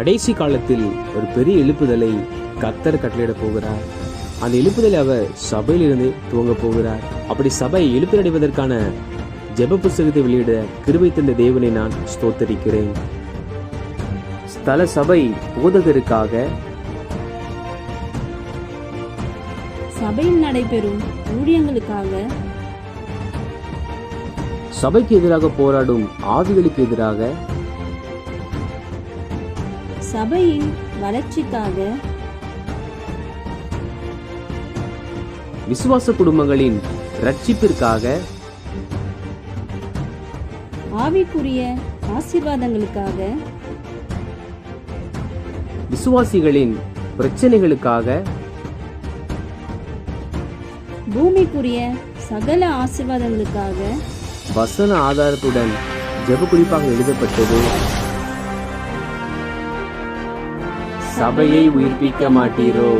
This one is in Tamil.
கடைசி காலத்தில் ஒரு பெரிய எழுப்புதலை கத்தர் கட்டளையிட போகிறார். அந்த எழுப்புதலை அவர் சபையிலிருந்து துவங்க போகிறார். அப்படி சபை எழுப்பினடைவதற்கான ஜெப புஸ்தகத்தை வெளியிட கிருபை தந்த தேவனை நான் ஸ்தோத்தரிக்கிறேன். ஸ்தல சபை போதகருக்காக சபையில் நடைபெறும் ஊழியங்களுக்காக சபைக்கு எதிராக போராடும் ஆவிகளுக்கு எதிராக சபையின் வளர்ச்சிக்காக விசுவாச குடும்பங்களின் ரட்சிப்பிற்காக ஆவிக்குரிய ஆசீர்வாதங்களுக்காக விசுவாசிகளின் பிரச்சனைகளுக்காக பூமிக்குரிய சகல ஆசீர்வாதங்களுக்காக வசன ஆதாரத்துடன் ஜெப குறிப்பாக எழுதப்பட்டது. சபையை உயிர்ப்பிக்க மாட்டீரோ?